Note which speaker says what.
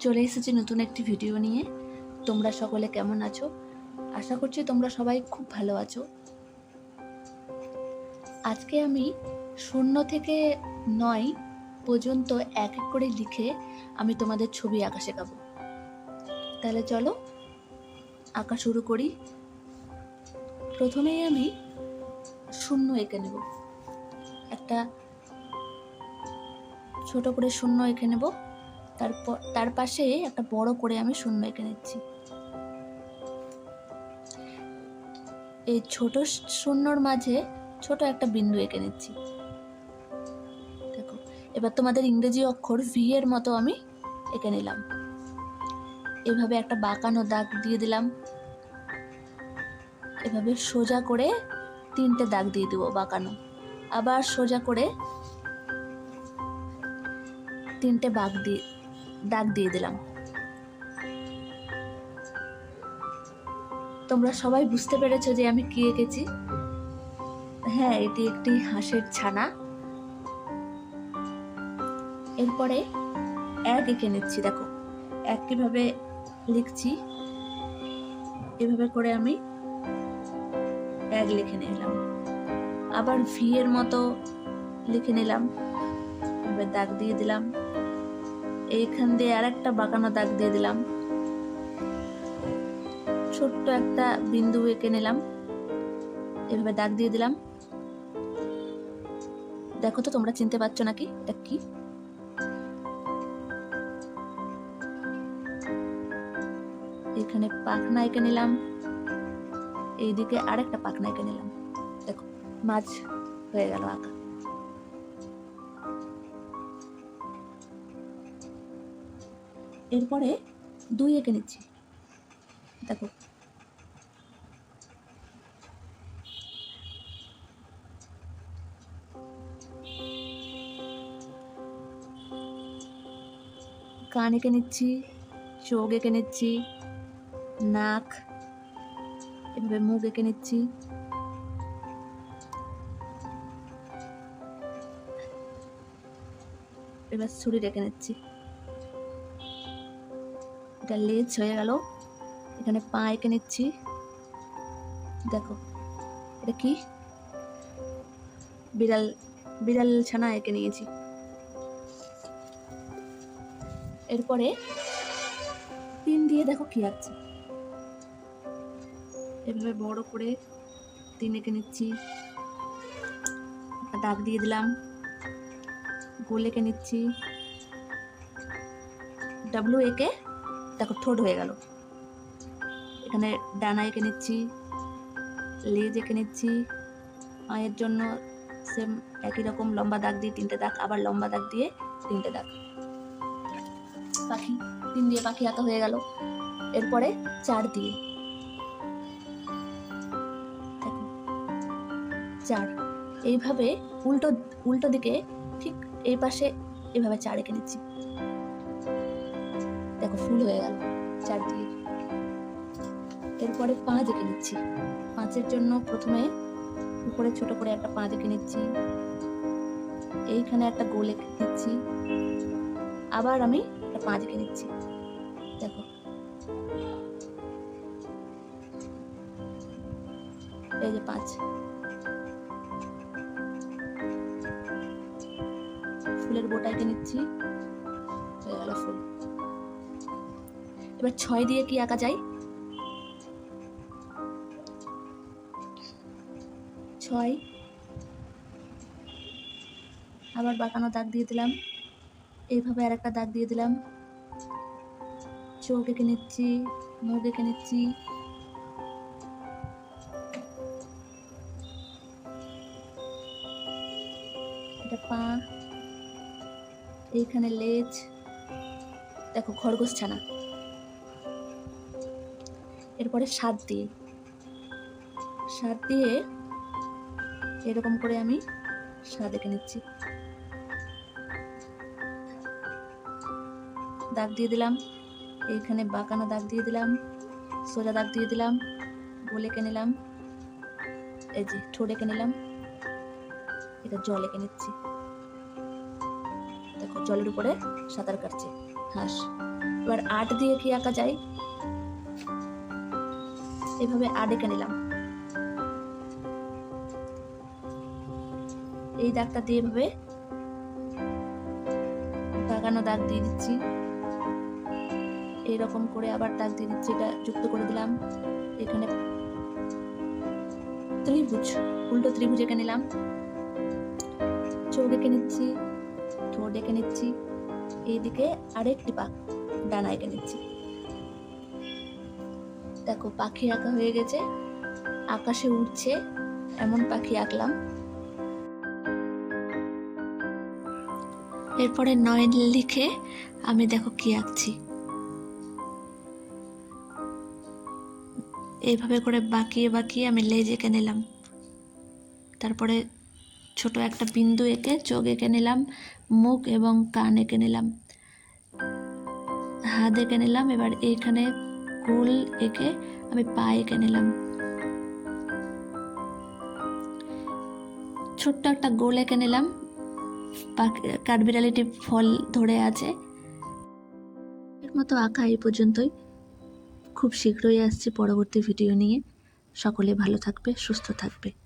Speaker 1: চলে এসেছি নতুন একটি ভিডিও নিয়ে। তোমরা সকলে কেমন আছো? আশা করছি তোমরা সবাই খুব ভালো আছো। আজকে আমি শূন্য থেকে নয় পর্যন্ত এক এক করে লিখে আমি তোমাদের ছবি আঁকা শেখাবো তাহলে চলো, আঁকা শুরু করি। প্রথমেই আমি শূন্য এঁকে নেব। একটা ছোট করে শূন্য এঁকে নেব। তারপর, তার পাশে একটা বড় করে আমি শূন্য এঁকে নিচ্ছি। এই ছোট শূন্যর মাঝে ছোট একটা বিন্দু এঁকে নিচ্ছি। দেখো, এবার তোমাদের ইংরেজি অক্ষর ভি এর মতো আমি এঁকে নিলাম। এভাবে একটা বাঁকানো দাগ দিয়ে দিলাম। এভাবে সোজা করে তিনটে দাগ দিয়ে দেবো বাঁকানো। আবার সোজা করে তিনটে বাগ দিয়ে দাগ দিয়ে দিলাম। তোমরা সবাই বুঝতে পেরেছ যে আমি কি এঁকেছি? হ্যাঁ এটি একটি হাঁসের ছানা। এরপরে এক এঁকে নিচ্ছি, দেখো। এক কীভাবে লিখছি, এভাবে করে আমি এক লিখে নিলাম। আবার ভি এর মতো লিখে নিলাম। এবার দাগ দিয়ে দিলাম। এইখান দিয়ে আর একটা বাঁকানো দাগ দিয়ে দিলাম। ছোট্ট একটা বিন্দু এঁকে নিলাম। এভাবে দাগ দিয়ে দিলাম। দেখো তো, তোমরা চিনতে পারছ নাকি? এটা কি? এখানে পাখনা এঁকে নিলাম। এইদিকে আরেকটা পাখনা এঁকে নিলাম। দেখো মাছ হয়ে গেল আঁকা। এরপরে দুই এঁকে নিচ্ছি। দেখো। কান এঁকে নিচ্ছি, চোখ এঁকে নিচ্ছি, নাক, এভাবে মুখ এঁকে নিচ্ছি। এবার ছুরি রেখে নিচ্ছি। এটা লেজ হয়ে গেল। এখানে পা এঁকে নিচ্ছি। দেখো, এটা কি? বিড়াল বিড়াল ছানা এঁকে নিয়েছি। এরপরে তিন দিয়ে দেখো কি আছে। এভাবে বড় করে তিন এঁকে নিচ্ছি। দাগ দিয়ে দিলাম। গোল এঁকে নিচ্ছি। ডাব্লু এঁকে দেখো, ঠোঁট হয়ে গেল। এখানে ডানা এঁকে নিচ্ছি, লেজ এঁকে নিচ্ছি। পায়ের জন্য সেম একই রকম লম্বা দাগ দিয়ে তিনটে দাগ, আবার লম্বা দাগ দিয়ে তিনটে দাগ। পাখি, তিন দিয়ে পাখি আঁকা হয়ে গেল। এরপরে চার দিয়ে। চার। এইভাবে উল্টো উল্টো দিকে ঠিক এই পাশে এভাবে চার এঁকে নিচ্ছি। ফুল হয়ে গেল চার দিয়ে এরপরে পাঁচ এঁকে নিচ্ছি। পাঁচের জন্য প্রথমে উপরে ছোট করে একটা পাঁচ এঁকে নিচ্ছি। এইখানে একটা গোল এঁকে নিচ্ছি আবার আমি একটা পাঁচ এঁকে নিচ্ছি। দেখো। এই যে পাঁচ। ফুলের বোটা এঁকে নিচ্ছি। হয়ে গেল ফুল। এবার ছয় দিয়ে কি আঁকা যায়? ছয়। আবার বাঁকানো দাগ দিয়ে দিলাম। এইভাবে আর একটা দাগ দিয়ে দিলাম। চোখ এঁকে নিচ্ছি, মুখ এঁকে নিচ্ছি। এটা পা। এইখানে লেজ। দেখো, খরগোশ ছানা। এরপরে স্বাদ দিয়ে। স্বাদ দিয়ে এরকম করে আমি স্বাদ এঁকে নিচ্ছি। দাগ দিয়ে দিলাম। এইখানে বাঁকানো দাগ দিয়ে দিলাম। সোজা দাগ দিয়ে দিলাম। গোল এঁকে নিলাম। এই যে ঠোঁট এঁকে নিলাম। এটা জল এঁকে নিচ্ছি। দেখো জলের উপরে সাঁতার কাটছে। হাঁস। এবার আট দিয়ে কি আঁকা যায়? এভাবে আট এঁকে নিলাম। এই দাগটা দিয়ে এভাবে দাগানো দাগ দিয়ে দিচ্ছি। এইরকম করে আবার দাগ দিয়ে দিচ্ছি, এটা যুক্ত করে দিলাম। এখানে ত্রিভুজ, উল্টো ত্রিভুজ এঁকে নিলাম। চোখ এঁকে নিচ্ছি, ঠোঁট এঁকে নিচ্ছি। এইদিকে আরেকটি পাক ডানা এঁকে নিচ্ছি। দেখো, পাখি আঁকা হয়ে গেছে। আকাশে উড়ছে, এমন পাখি আঁকলাম এরপরে নয় লিখে আমি দেখো কি আঁকছি। এইভাবে করে বাঁকিয়ে বাঁকিয়ে আমি লেজ এঁকে নিলাম। তারপরে ছোট একটা বিন্দু এঁকে চোখ এঁকে নিলাম, মুখ এবং কান এঁকে নিলাম। হাত এঁকে নিলাম, এবার এইখানে গোল এঁকে আমি পা এঁকে নিলাম। ছোট্ট একটা গোল এঁকে নিলাম। কাঠবিড়ালিটি ফল ধরে আছে। এর মতো আঁকা এই পর্যন্তই। খুব শীঘ্রই আসছি পরবর্তী ভিডিও নিয়ে। সকলে ভালো থাকবে, সুস্থ থাকবে।